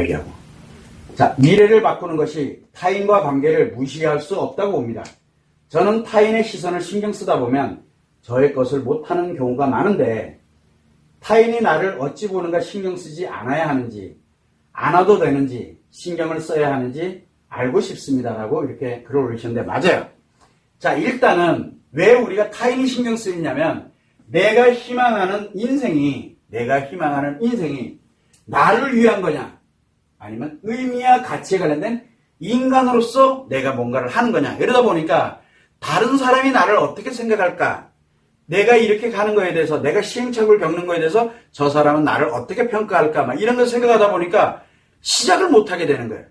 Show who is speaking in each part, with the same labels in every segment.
Speaker 1: 얘기하고. 자, 미래를 바꾸는 것이 타인과 관계를 무시할 수 없다고 봅니다. 저는 타인의 시선을 신경 쓰다 보면 저의 것을 못하는 경우가 많은데 타인이 나를 어찌 보는가 신경 쓰지 않아야 하는지 안 와도 되는지 신경을 써야 하는지 알고 싶습니다라고 이렇게 글을 올리셨는데 맞아요. 자, 일단은 왜 우리가 타인이 신경 쓰이냐면 내가 희망하는 인생이 내가 희망하는 인생이 나를 위한 거냐 아니면 의미와 가치에 관련된 인간으로서 내가 뭔가를 하는 거냐. 이러다 보니까 다른 사람이 나를 어떻게 생각할까? 내가 이렇게 가는 거에 대해서 내가 시행착오를 겪는 거에 대해서 저 사람은 나를 어떻게 평가할까? 막 이런 걸 생각하다 보니까 시작을 못하게 되는 거예요.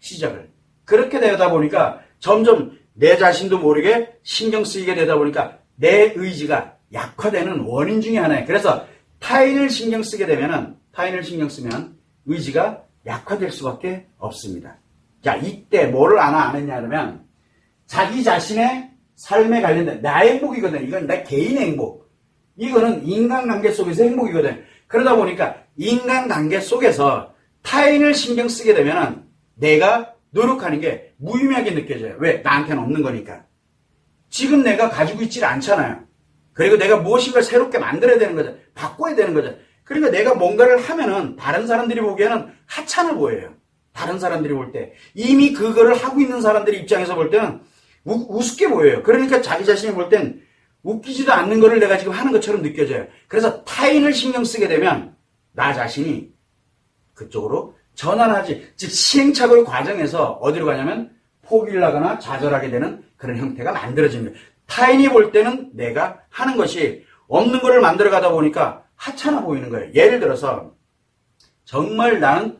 Speaker 1: 시작을. 그렇게 되다 보니까 점점 내 자신도 모르게 신경 쓰이게 되다 보니까 내 의지가 약화되는 원인 중에 하나예요. 그래서 타인을 신경 쓰게 되면은 타인을 신경 쓰면 의지가 약화될 수밖에 없습니다. 자, 이때 뭐를 하나 안 했냐 그러면 자기 자신의 삶에 관련된 나의 행복이거든. 이건 내 개인의 행복. 이거는 인간관계 속에서 행복이거든. 그러다 보니까 인간관계 속에서 타인을 신경 쓰게 되면은 내가 노력하는 게 무의미하게 느껴져요. 왜? 나한테는 없는 거니까. 지금 내가 가지고 있질 않잖아요. 그리고 내가 무엇인가 새롭게 만들어야 되는 거죠. 바꿔야 되는 거죠. 그러니까 내가 뭔가를 하면은 다른 사람들이 보기에는 하찮아 보여요. 다른 사람들이 볼 때. 이미 그거를 하고 있는 사람들이 입장에서 볼 때는 우, 우습게 보여요. 그러니까 자기 자신이 볼 땐 웃기지도 않는 거를 내가 지금 하는 것처럼 느껴져요. 그래서 타인을 신경 쓰게 되면 나 자신이 그쪽으로 전환하지. 즉, 시행착오의 과정에서 어디로 가냐면 포기를 하거나 좌절하게 되는 그런 형태가 만들어집니다. 타인이 볼 때는 내가 하는 것이 없는 거를 만들어 가다 보니까 하찮아 보이는 거예요. 예를 들어서 정말 나는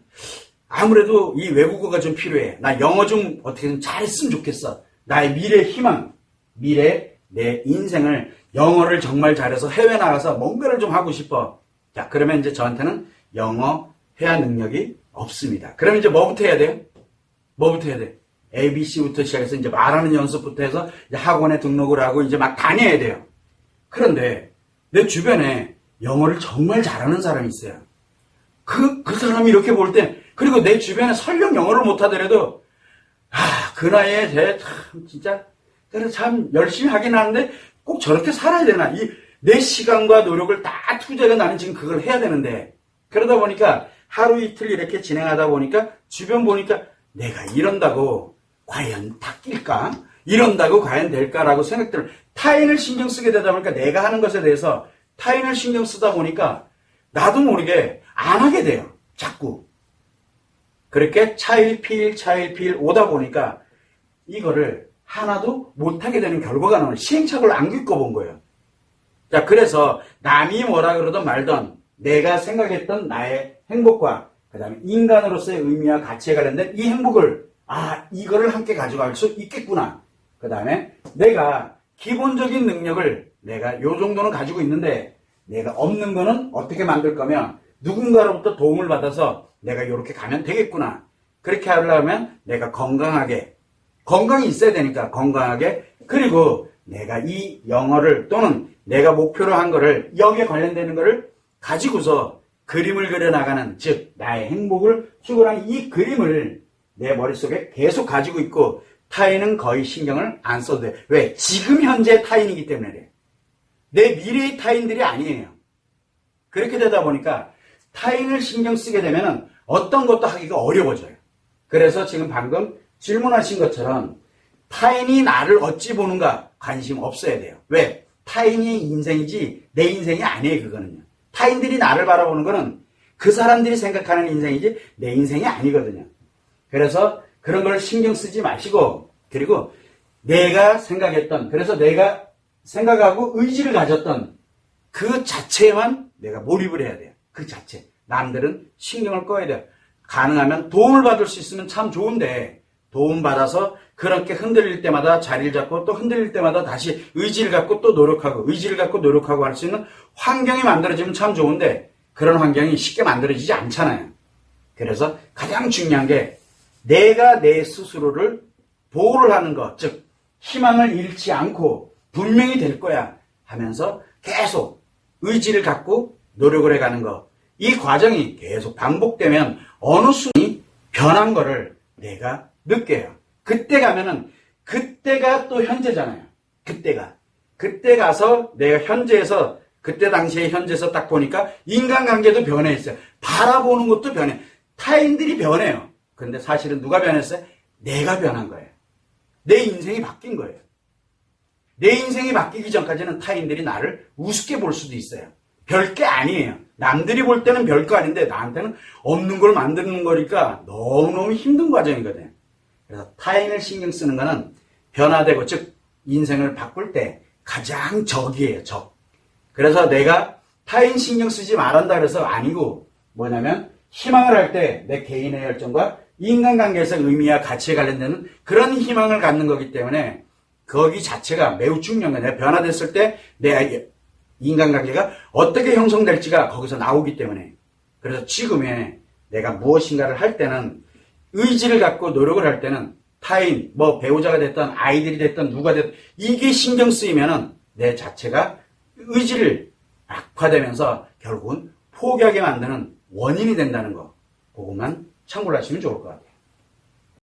Speaker 1: 아무래도 이 외국어가 좀 필요해. 나 영어 좀 어떻게 좀 잘했으면 좋겠어. 나의 미래 희망, 미래 내 인생을 영어를 정말 잘해서 해외 나가서 뭔가를 좀 하고 싶어. 자, 그러면 이제 저한테는 영어 회화 능력이 없습니다. 그럼 이제 뭐부터 해야 돼요? 뭐부터 해야 돼? ABC부터 시작해서 이제 말하는 연습부터 해서 이제 학원에 등록을 하고 이제 막 다녀야 돼요. 그런데 내 주변에 영어를 정말 잘하는 사람이 있어요. 그, 그 사람이 이렇게 볼 때, 그리고 내 주변에 설령 영어를 못하더라도, 아, 그 나이에 쟤 참, 진짜, 그래, 참 열심히 하긴 하는데 꼭 저렇게 살아야 되나? 이, 내 시간과 노력을 다 투자해 나는 지금 그걸 해야 되는데, 그러다 보니까 하루 이틀 이렇게 진행하다 보니까 주변 보니까 내가 이런다고 과연 바뀔까? 이런다고 과연 될까라고 생각들을 타인을 신경 쓰게 되다 보니까 내가 하는 것에 대해서 타인을 신경 쓰다 보니까 나도 모르게 안 하게 돼요. 자꾸. 그렇게 차일피일 차일피일 오다 보니까 이거를 하나도 못하게 되는 결과가 나오는 시행착오를 안 겪어본 거예요. 자, 그래서 남이 뭐라 그러든 말든 내가 생각했던 나의 행복과 그 다음에 인간으로서의 의미와 가치에 관련된 이 행복을 아 이거를 함께 가져갈 수 있겠구나. 그 다음에 내가 기본적인 능력을 내가 요 정도는 가지고 있는데 내가 없는 거는 어떻게 만들 거면 누군가로부터 도움을 받아서 내가 이렇게 가면 되겠구나. 그렇게 하려면 내가 건강하게 건강이 있어야 되니까 건강하게 그리고 내가 이 영어를 또는 내가 목표로 한 거를 여기에 관련되는 거를 가지고서 그림을 그려 나가는 즉 나의 행복을 추구하는 이 그림을 내 머릿속에 계속 가지고 있고 타인은 거의 신경을 안 써도 돼. 왜? 지금 현재 타인이기 때문에 그래. 내 미래의 타인들이 아니에요. 그렇게 되다 보니까 타인을 신경 쓰게 되면 어떤 것도 하기가 어려워져요. 그래서 지금 방금 질문하신 것처럼 타인이 나를 어찌 보는가 관심 없어야 돼요. 왜? 타인의 인생이지 내 인생이 아니에요, 그거는요. 타인들이 나를 바라보는 거는 그 사람들이 생각하는 인생이지 내 인생이 아니거든요. 그래서 그런 걸 신경 쓰지 마시고 그리고 내가 생각했던 그래서 내가 생각하고 의지를 가졌던 그 자체에만 내가 몰입을 해야 돼요. 그 자체. 남들은 신경을 꺼야 돼요. 가능하면 도움을 받을 수 있으면 참 좋은데 도움받아서 그렇게 흔들릴 때마다 자리를 잡고 또 흔들릴 때마다 다시 의지를 갖고 또 노력하고 의지를 갖고 노력하고 할 수 있는 환경이 만들어지면 참 좋은데 그런 환경이 쉽게 만들어지지 않잖아요. 그래서 가장 중요한 게 내가 내 스스로를 보호를 하는 것, 즉 희망을 잃지 않고 분명히 될 거야 하면서 계속 의지를 갖고 노력을 해가는 것. 이 과정이 계속 반복되면 어느 순위 변한 거를 내가 느껴요. 그때 가면은 그때가 또 현재잖아요. 그때가. 그때 가서 내가 현재에서 그때 당시에 현재에서 딱 보니까 인간관계도 변해 있어요. 바라보는 것도 변해. 타인들이 변해요. 근데 사실은 누가 변했어요? 내가 변한 거예요. 내 인생이 바뀐 거예요. 내 인생이 바뀌기 전까지는 타인들이 나를 우습게 볼 수도 있어요. 별게 아니에요. 남들이 볼 때는 별거 아닌데 나한테는 없는 걸 만드는 거니까 너무너무 힘든 과정이거든요. 그래서 타인을 신경 쓰는 거는 변화되고 즉 인생을 바꿀 때 가장 적이에요. 적. 그래서 내가 타인 신경 쓰지 말한다 그래서 아니고 뭐냐면 희망을 할 때 내 개인의 열정과 인간관계에서 의미와 가치에 관련되는 그런 희망을 갖는 거기 때문에 거기 자체가 매우 중요한 거예요. 변화됐을 때 내 인간관계가 어떻게 형성될지가 거기서 나오기 때문에 그래서 지금의 내가 무엇인가를 할 때는 의지를 갖고 노력을 할 때는 타인, 뭐 배우자가 됐던 아이들이 됐던 누가 됐든 이게 신경 쓰이면은 내 자체가 의지를 악화되면서 결국은 포기하게 만드는 원인이 된다는 거. 그것만 참고를 하시면 좋을 것 같아요.